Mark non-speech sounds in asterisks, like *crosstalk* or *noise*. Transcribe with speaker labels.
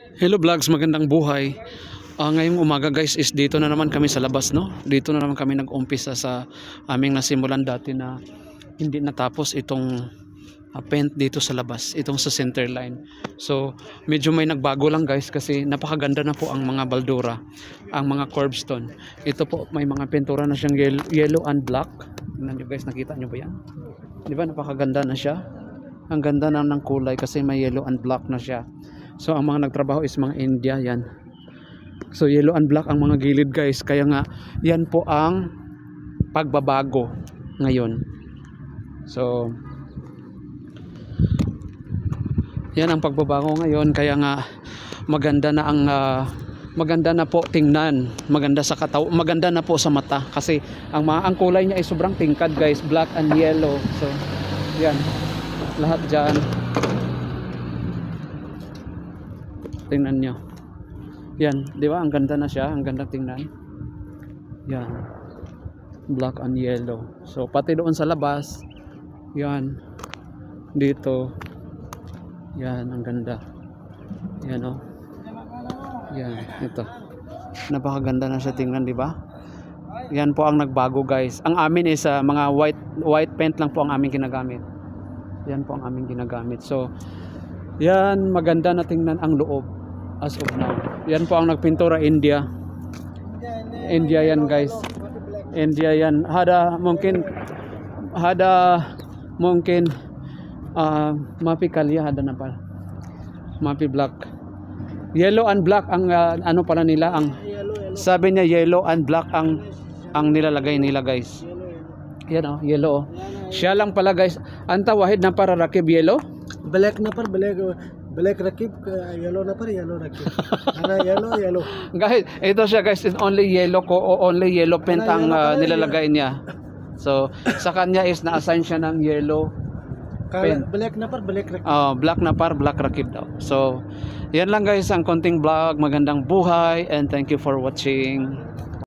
Speaker 1: Hello vlogs, magandang buhay. Ah, ngayong umaga guys is dito na naman kami sa labas no. Dito na naman kami nag-umpisa sa aming nasimulan dati na hindi natapos itong ah, paint dito sa labas, itong sa center line. So medyo may nagbago lang guys kasi napakaganda na po ang mga baldura, ang mga curbstone. Ito po may mga pintura na siyang yel- yellow and black. Tingnan nyo guys, nakita nyo ba yan? Di ba napakaganda na siya? Ang ganda na ng kulay kasi may yellow and black na siya. So ang mga nagtrabaho is mga India yan. So yellow and black ang mga gilid guys. Kaya nga yan po ang pagbabago ngayon. So yan ang pagbabago ngayon. Kaya nga maganda na ang ah, maganda na po tingnan. Maganda sa kataw, maganda na po sa mata kasi ang mga ang kulay niya ay sobrang tingkad guys, black and yellow. So yan. Lahat diyan. Tingnan nyo. Yan, di ba? Ang ganda na siya. Ang ganda tingnan. Yan. Black and yellow. So, pati doon sa labas. Yan. Dito. Yan, ang ganda. Yan, oh. Yan, ito. Napakaganda na siya tingnan, di ba? Yan po ang nagbago, guys. Ang amin is ah, mga white white paint lang po ang aming ginagamit. Yan po ang aming ginagamit. So, yan, maganda na tingnan ang loob as of now. Yan po ang nagpintura India. India yan guys. India yan. Hada mungkin hada mungkin uh, mapi kalya hada na pala. Mapi black. Yellow and black ang uh, ano pala nila ang sabi niya yellow and black ang ang nilalagay nila guys. Yan oh, yellow. Oh. Siya lang pala guys. Ang tawahid na para rakib yellow.
Speaker 2: Black na par black. Black rakip, uh, yellow na pare, yellow rakip. Ana yellow, yellow. *laughs*
Speaker 1: Guys, ito siya guys, only yellow ko only yellow paint ang uh, nilalagay niya. So, sa kanya is na-assign siya ng yellow Kala,
Speaker 2: black na par, black rakip.
Speaker 1: Oh, black na par, black rakip daw. So, yan lang guys ang konting vlog. Magandang buhay and thank you for watching.